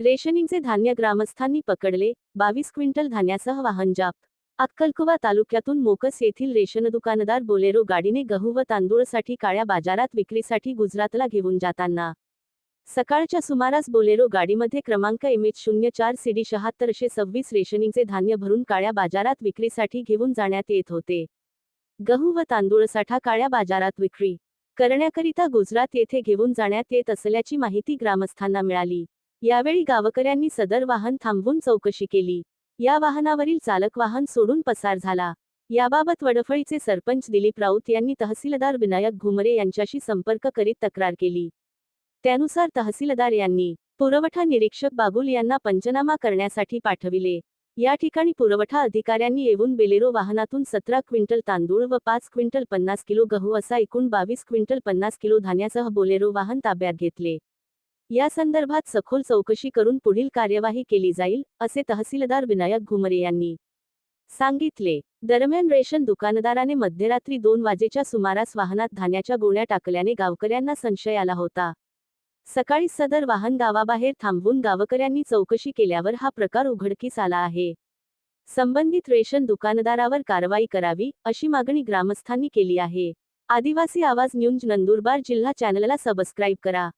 रेशनिंगचे धान्य ग्रामस्थांनी पकडले बावीस क्विंटल धान्यासह वाहन जाप्त अक्कलकुवा तालुक्यातून मोकस येथील रेशन दुकानदार बोलेरो गाडीने गहू व तांदूळसाठी काळ्या बाजारात विक्रीसाठी गुजरातला घेऊन जाताना. सकाळच्या सुमारास बोलेरो गाडीमध्ये क्रमांक एम एच शून्य चार सीडी शहात्तरशे सव्वीस रेशनिंगचे धान्य भरून काळ्या बाजारात विक्रीसाठी घेऊन जाण्यात येत होते. गहू व तांदूळ साठा काळ्या बाजारात विक्री करण्याकरिता गुजरात येथे घेऊन जाण्यात येत असल्याची माहिती ग्रामस्थांना मिळाली. यावेळी गावकऱ्यांनी सदर वाहन थांबवून चौकशी केली. या वाहनावरील चालक वाहन सोडून पसार झाला. याबाबत वडफळीचे सरपंच दिलीप राऊत यांनी तहसीलदार विनायक घुमरे यांच्याशी संपर्क करीत तक्रार केली. त्यानुसार तहसीलदार यांनी पुरवठा निरीक्षक बागुल यांना पंचनामा करण्यासाठी पाठविले. या ठिकाणी पुरवठा अधिकाऱ्यांनी येऊन बेलेरो वाहनातून सतरा क्विंटल तांदूळ व पाच क्विंटल पन्नास किलो गहू असा एकूण बावीस क्विंटल पन्नास किलो धान्यासह बोलेरो वाहन ताब्यात घेतले. या संदर्भात सखोल चौकशी करून पुढील कार्यवाही केली जाईल असे तहसीलदार विनायक घुमरे यांनी सांगितले. दरम्यान रेशन दुकानदाराने मध्यरात्री दोन वाजेच्या सुमारास वाहनात धान्याच्या गोळ्या टाकल्याने गावकऱ्यांना संशय आला होता. सकाळी सदर वाहन गावाबाहेर थांबवून गावकऱ्यांनी चौकशी केल्यावर हा प्रकार उघडकीस आला आहे. संबंधित रेशन दुकानदारावर कारवाई करावी अशी मागणी ग्रामस्थांनी केली आहे. आदिवासी आवाज न्यूज नंदुरबार जिल्हा चॅनलला सबस्क्राईब करा.